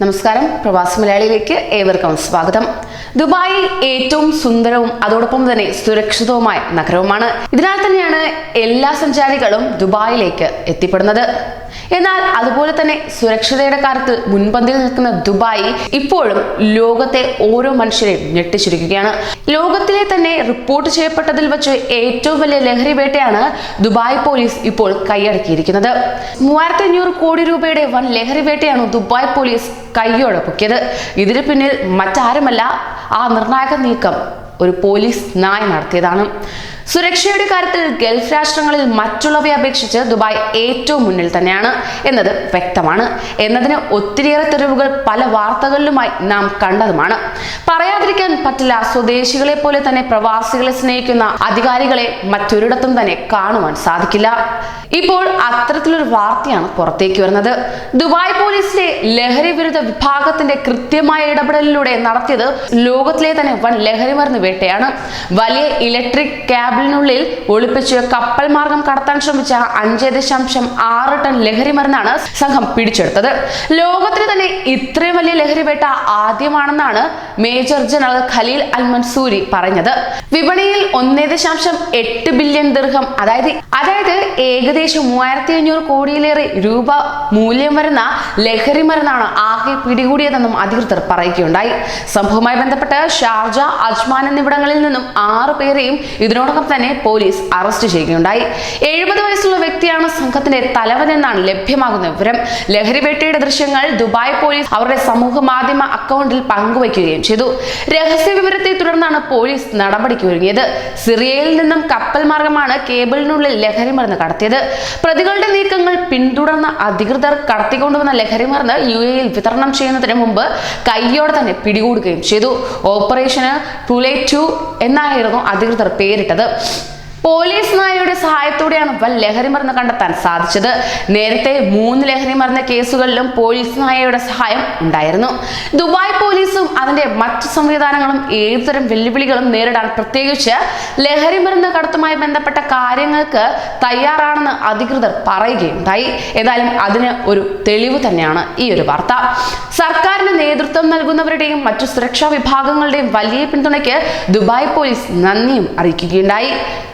നമസ്കാരം. പ്രവാസി മലയാളിയിലേക്ക് ഏവർക്കും സ്വാഗതം. ദുബായ് ഏറ്റവും സുന്ദരവും അതോടൊപ്പം തന്നെ സുരക്ഷിതവുമായ നഗരവുമാണ്. ഇതിനാൽ തന്നെയാണ് എല്ലാ സഞ്ചാരികളും ദുബായിലേക്ക് എത്തിപ്പെടുന്നത്. എന്നാൽ അതുപോലെ തന്നെ സുരക്ഷതയുടെ കാര്യത്തിൽ മുൻപന്തിയിൽ നിൽക്കുന്ന ദുബായ് ഇപ്പോഴും ലോകത്തെ ഓരോ മനുഷ്യരെയും ഞെട്ടിച്ചിരിക്കുകയാണ്. ലോകത്തിലെ തന്നെ റിപ്പോർട്ട് ചെയ്യപ്പെട്ടതിൽ വെച്ച് ഏറ്റവും വലിയ ലഹരി വേട്ടയാണ് ദുബായ് പോലീസ് ഇപ്പോൾ കൈയടക്കിയിരിക്കുന്നത്. മൂവായിരത്തി അഞ്ഞൂറ് കോടി രൂപയുടെ വൻ ലഹരി വേട്ടയാണ് ദുബായ് പോലീസ് കൈയോടെ ഇതിന് പിന്നിൽ മറ്റാരുമല്ല ആ നിർണായക നീക്കം ഒരു പോലീസ് നായ നടത്തിയതാണ്. സുരക്ഷയുടെ കാര്യത്തിൽ ഗൾഫ് രാഷ്ട്രങ്ങളിൽ മറ്റുള്ളവയെ അപേക്ഷിച്ച് ദുബായ് ഏറ്റവും മുന്നിൽ തന്നെയാണ് എന്നത് വ്യക്തമാണ്. എന്നതിന് ഒത്തിരിയേറെ തെരുവുകൾ പല വാർത്തകളിലുമായി നാം കണ്ടതുമാണ്. പറയാതിരിക്കാൻ പറ്റില്ല സ്വദേശികളെ പോലെ തന്നെ പ്രവാസികളെ സ്നേഹിക്കുന്ന അധികാരികളെ മറ്റൊരിടത്തും തന്നെ കാണുവാൻ സാധിക്കില്ല. ഇപ്പോൾ അത്തരത്തിലൊരു വാർത്തയാണ് പുറത്തേക്ക് വരുന്നത്. ദുബായ് പോലീസിലെ ലഹരി വിരുദ്ധ വിഭാഗത്തിന്റെ കൃത്യമായ ഇടപെടലിലൂടെ നടത്തിയത് ലോകത്തിലെ തന്നെ വൻ ലഹരി മരുന്ന് വേട്ടയാണ്. വലിയ ഇലക്ട്രിക് ക്യാബിനുള്ളിൽ ഒളിപ്പിച്ച് കപ്പൽ മാർഗം കടത്താൻ ശ്രമിച്ച അഞ്ച് ദശാംശം ആറ് ടൺ ലഹരി മരുന്നാണ് സംഘം പിടിച്ചെടുത്തത്. ലോകത്തിന് തന്നെ ഇത്രയും വലിയ ലഹരി വേട്ട ആദ്യമാണെന്നാണ് മേജർ ജനറൽ ഖലീൽ അൽ മൻസൂരി പറഞ്ഞത്. വിപണിയിൽ ഒന്നേ ദശാംശം എട്ട് ബില്യൺ ദീർഘം അതായത് അതായത് ഏകദേശം മൂവായിരത്തി അഞ്ഞൂറ് കോടിയിലേറെ രൂപ മൂല്യം വരുന്ന ലഹരി മരുന്നാണ് ആകെ പിടികൂടിയതെന്നും അധികൃതർ പറയുകയുണ്ടായി. സംഭവവുമായി ബന്ധപ്പെട്ട് ഷാർജ അജ്മാൻ എന്നിവിടങ്ങളിൽ നിന്നും ആറ് പേരെയും ഇതിനോടകം തന്നെ പോലീസ് അറസ്റ്റ് ചെയ്യുകയുണ്ടായി. എഴുപത് വയസ്സുള്ള വ്യക്തിയാണ് സംഘത്തിന്റെ തലവൻ എന്നാണ് ലഭ്യമാകുന്ന വിവരം. ലഹരി വേട്ടയുടെ ദൃശ്യങ്ങൾ ദുബായ് പോലീസ് അവരുടെ സമൂഹ മാധ്യമ അക്കൗണ്ടിൽ പങ്കുവയ്ക്കുകയും ചെയ്തു. രഹസ്യ വിവരത്തെ തുടർന്നാണ് പോലീസ് നടപടിക്ക് ഒരുങ്ങിയത്. സിറിയയിൽ നിന്നും കപ്പൽ മാർഗമാണ് കേബിളിനുള്ളിൽ ലഹരി മരുന്ന് കടത്തിയത്. പ്രതികളുടെ നീക്കങ്ങൾ പിന്തുടർന്ന അധികൃതർ കടത്തിക്കൊണ്ടുവന്ന ലഹരി മരുന്ന് യു എയിൽ വിതരണം ചെയ്യുന്നതിന് മുമ്പ് കയ്യോടെ തന്നെ പിടികൂടുകയും ചെയ്തു. ഓപ്പറേഷന് ടുലേ ടു എന്നായിരുന്നു അധികൃതർ പേരിട്ടത്. പോലീസ് നായയുടെ സഹായത്തോടെയാണ് വൻ ലഹരി മരുന്ന് കണ്ടെത്താൻ സാധിച്ചത്. നേരത്തെ മൂന്ന് ലഹരി മരുന്ന കേസുകളിലും പോലീസ് നായയുടെ സഹായം ഉണ്ടായിരുന്നു. ദുബായ് പോലീസും അതിന്റെ മറ്റു സംവിധാനങ്ങളും ഏതുതരം വെല്ലുവിളികളും നേരിടാൻ പ്രത്യേകിച്ച് ലഹരി മരുന്ന് കടത്തുമായി ബന്ധപ്പെട്ട കാര്യങ്ങൾക്ക് തയ്യാറാണെന്ന് അധികൃതർ പറയുകയുണ്ടായി. ഏതായാലും അതിന് ഒരു തെളിവ് തന്നെയാണ് ഈ ഒരു വാർത്ത. സർക്കാരിന് നേതൃത്വം നൽകുന്നവരുടെയും മറ്റു സുരക്ഷാ വിഭാഗങ്ങളുടെയും വലിയ പിന്തുണയ്ക്ക് ദുബായ് പോലീസ് നന്ദിയും അറിയിക്കുകയുണ്ടായി.